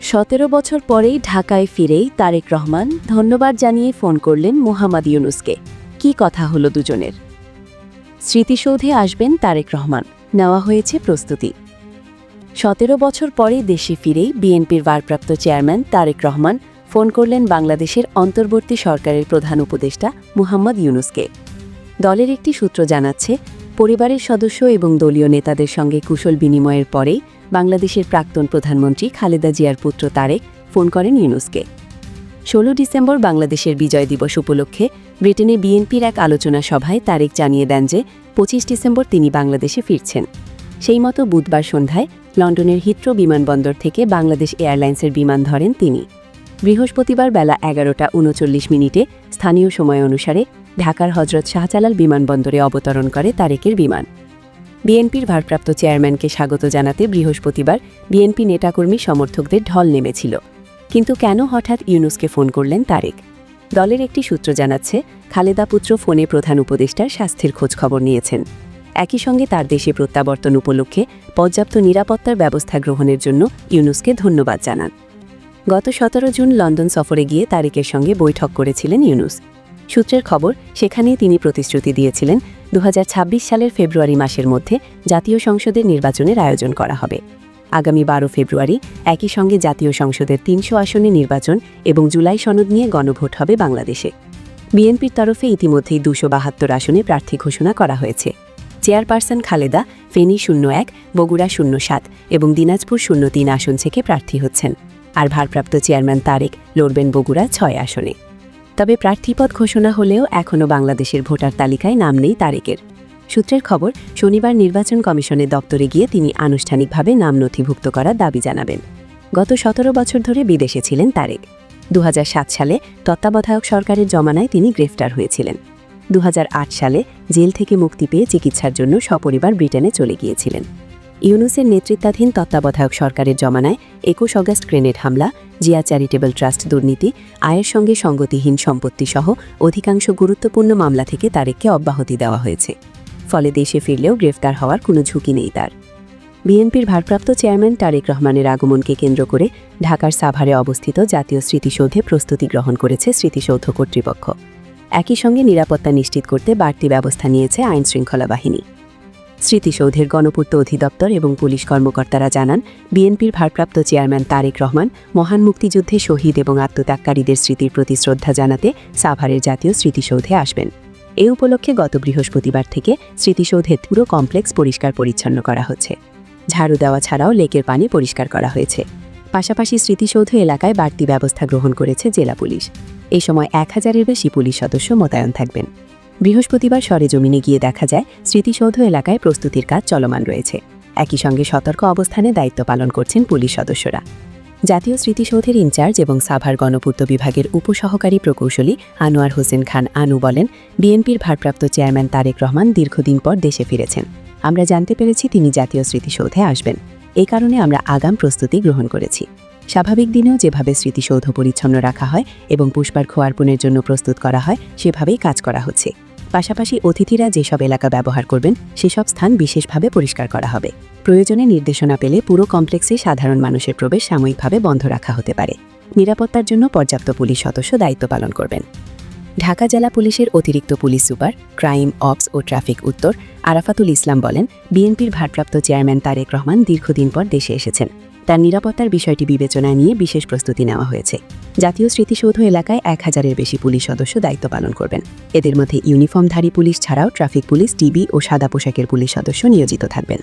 সতেরো বছর পরেই ঢাকায় ফিরেই তারেক রহমান ধন্যবাদ জানিয়ে ফোন করলেন মোহাম্মদ ইউনুসকে। কি কথা হলো দুজনের? স্মৃতিসৌধে আসবেন তারেক রহমান। নেওয়া হয়েছে প্রস্তুতি। সতেরো বছর পরে দেশে ফিরেই বিএনপির ভারপ্রাপ্ত চেয়ারম্যান তারেক রহমান ফোন করলেন বাংলাদেশের অন্তর্বর্তী সরকারের প্রধান উপদেষ্টা মুহাম্মদ ইউনুসকে। দলের একটি সূত্র জানাচ্ছে, পরিবারের সদস্য এবং দলীয় নেতাদের সঙ্গে কুশল বিনিময়ের পরেই বাংলাদেশের প্রাক্তন প্রধানমন্ত্রী খালেদা জিয়ার পুত্র তারেক ফোন করেন ইউনুসকে। ষোলো ডিসেম্বর বাংলাদেশের বিজয় দিবস উপলক্ষে ব্রিটেনে বিএনপির এক আলোচনা সভায় তারেক জানিয়ে দেন যে পঁচিশ ডিসেম্বর তিনি বাংলাদেশে ফিরছেন। সেই মতো বুধবার সন্ধ্যায় লন্ডনের হিথ্রো বিমানবন্দর থেকে বাংলাদেশ এয়ারলাইন্সের বিমান ধরেন তিনি। বৃহস্পতিবার বেলা এগারোটা উনচল্লিশ মিনিটে স্থানীয় সময় অনুসারে ঢাকার হজরত শাহজালাল বিমানবন্দরে অবতরণ করে তারেকের বিমান। বিএনপির ভারপ্রাপ্ত চেয়ারম্যানকে স্বাগত জানাতে বৃহস্পতিবার বিএনপি নেতাকর্মী সমর্থকদের ঢল নেমেছিল। কিন্তু কেন হঠাৎ ইউনুসকে ফোন করলেন তারেক? দলের একটি সূত্র জানাচ্ছে, খালেদা পুত্র ফোনে প্রধান উপদেষ্টার স্বাস্থ্যের খোঁজখবর নিয়েছেন। একই সঙ্গে তার দেশে প্রত্যাবর্তন উপলক্ষে পর্যাপ্ত নিরাপত্তার ব্যবস্থা গ্রহণের জন্য ইউনুসকে ধন্যবাদ জানান। গত সতেরো জুন লন্ডন সফরে গিয়ে তারেকের সঙ্গে বৈঠক করেছিলেন ইউনুস। সূত্রের খবর, সেখানেই তিনি প্রতিশ্রুতি দিয়েছিলেন দু হাজার ছাব্বিশ সালের ফেব্রুয়ারি মাসের মধ্যে জাতীয় সংসদের নির্বাচনের আয়োজন করা হবে। আগামী বারো ফেব্রুয়ারি একই সঙ্গে জাতীয় সংসদের তিনশো আসনে নির্বাচন এবং জুলাই সনদ নিয়ে গণভোট হবে বাংলাদেশে। বিএনপির তরফে ইতিমধ্যেই দুশো বাহাত্তর আসনে প্রার্থী ঘোষণা করা হয়েছে। চেয়ারপারসন খালেদা ফেনী শূন্য এক, বগুড়া শূন্য সাত এবং দিনাজপুর শূন্য তিন আসন থেকে প্রার্থী হচ্ছেন। আর ভারপ্রাপ্ত চেয়ারম্যান তারেক লড়বেন বগুড়া ছয় আসনে। তবে প্রার্থীপদ ঘোষণা হলেও এখনও বাংলাদেশের ভোটার তালিকায় নাম নেই তারেকের। সূত্রের খবর, শনিবার নির্বাচন কমিশনের দপ্তরে গিয়ে তিনি আনুষ্ঠানিকভাবে নাম নথিভুক্ত করার দাবি জানাবেন। গত সতেরো বছর ধরে বিদেশে ছিলেন তারেক। দু হাজার সাত সালে তত্ত্বাবধায়ক সরকারের জমানায় তিনি গ্রেফতার হয়েছিলেন। দু হাজার আট সালে জেল থেকে মুক্তি পেয়ে চিকিৎসার জন্য সপরিবার ব্রিটেনে চলে গিয়েছিলেন। ইউনুসের নেতৃত্বাধীন তত্ত্বাবধায়ক সরকারের জমানায় একুশ অগস্ট গ্রেনেড হামলা, জিয়া চ্যারিটেবল ট্রাস্ট দুর্নীতি, আয়ের সঙ্গে সঙ্গতিহীন সম্পত্তি সহ অধিকাংশ গুরুত্বপূর্ণ মামলা থেকে তারেককে অব্যাহতি দেওয়া হয়েছে। ফলে দেশে ফিরলেও গ্রেফতার হওয়ার কোনো ঝুঁকি নেই তার। বিএনপির ভারপ্রাপ্ত চেয়ারম্যান তারেক রহমানের আগমনকে কেন্দ্র করে ঢাকার সাভারে অবস্থিত জাতীয় স্মৃতিসৌধে প্রস্তুতি গ্রহণ করেছে স্মৃতিসৌধ কর্তৃপক্ষ। একই সঙ্গে নিরাপত্তা নিশ্চিত করতে বাড়তি ব্যবস্থা নিয়েছে আইন শৃঙ্খলা বাহিনী। স্মৃতিসৌধের গণপূর্ত অধিদপ্তর এবং পুলিশ কর্মকর্তারা জানান, বিএনপির ভারপ্রাপ্ত চেয়ারম্যান তারেক রহমান মহান মুক্তিযুদ্ধে শহীদ এবং আত্মত্যাগকারীদের স্মৃতির প্রতি শ্রদ্ধা জানাতে সাভারের জাতীয় স্মৃতিসৌধে আসবেন। এ উপলক্ষে গত বৃহস্পতিবার থেকে স্মৃতিসৌধের পুরো কমপ্লেক্স পরিষ্কার পরিচ্ছন্ন করা হচ্ছে। ঝাড়ু দেওয়া ছাড়াও লেকের পানি পরিষ্কার করা হয়েছে। পাশাপাশি স্মৃতিসৌধ এলাকায় বাড়তি ব্যবস্থা গ্রহণ করেছে জেলা পুলিশ। এই সময় এক হাজারের বেশি পুলিশ সদস্য মোতায়েন থাকবেন। বৃহস্পতিবার সরেজমিনে গিয়ে দেখা যায়, স্মৃতিসৌধ এলাকায় প্রস্তুতির কাজ চলমান রয়েছে। একই সঙ্গে সতর্ক অবস্থানে দায়িত্ব পালন করছেন পুলিশ সদস্যরা। জাতীয় স্মৃতিসৌধের ইনচার্জ এবং সাভার গণপূর্ত বিভাগের উপসহকারী প্রকৌশলী আনোয়ার হোসেন খান আনু বলেন, বিএনপির ভারপ্রাপ্ত চেয়ারম্যান তারেক রহমান দীর্ঘদিন পর দেশে ফিরেছেন। আমরা জানতে পেরেছি তিনি জাতীয় স্মৃতিসৌধে আসবেন। এই কারণে আমরা আগাম প্রস্তুতি গ্রহণ করেছি। স্বাভাবিক দিনেও যেভাবে স্মৃতিসৌধ পরিচ্ছন্ন রাখা হয় এবং পুষ্পার্ঘ অর্পণের জন্য প্রস্তুত করা হয়, সেভাবেই কাজ করা হচ্ছে। পাশাপাশি অতিথিরা যেসব এলাকা ব্যবহার করবেন, সেসব স্থান বিশেষভাবে পরিষ্কার করা হবে। প্রয়োজনে নির্দেশনা পেলে পুরো কমপ্লেক্সে সাধারণ মানুষের প্রবেশ সাময়িকভাবে বন্ধ রাখা হতে পারে। নিরাপত্তার জন্য পর্যাপ্ত পুলিশ সদস্য দায়িত্ব পালন করবেন। ঢাকা জেলা পুলিশের অতিরিক্ত পুলিশ সুপার, ক্রাইম অপস ও ট্রাফিক উত্তর আরাফাতুল ইসলাম বলেন, বিএনপির ভারপ্রাপ্ত চেয়ারম্যান তারেক রহমান দীর্ঘদিন পর দেশে এসেছেন। তার নিরাপত্তার বিষয়টি বিবেচনায় নিয়ে বিশেষ প্রস্তুতি নেওয়া হয়েছে। জাতীয় স্মৃতিসৌধ এলাকায় এক হাজারের বেশি পুলিশ সদস্য দায়িত্ব পালন করবেন। এদের মধ্যে ইউনিফর্মধারী পুলিশ ছাড়াও ট্রাফিক পুলিশ টিবি ও সাদা পোশাকের পুলিশ সদস্য নিয়োজিত থাকবেন।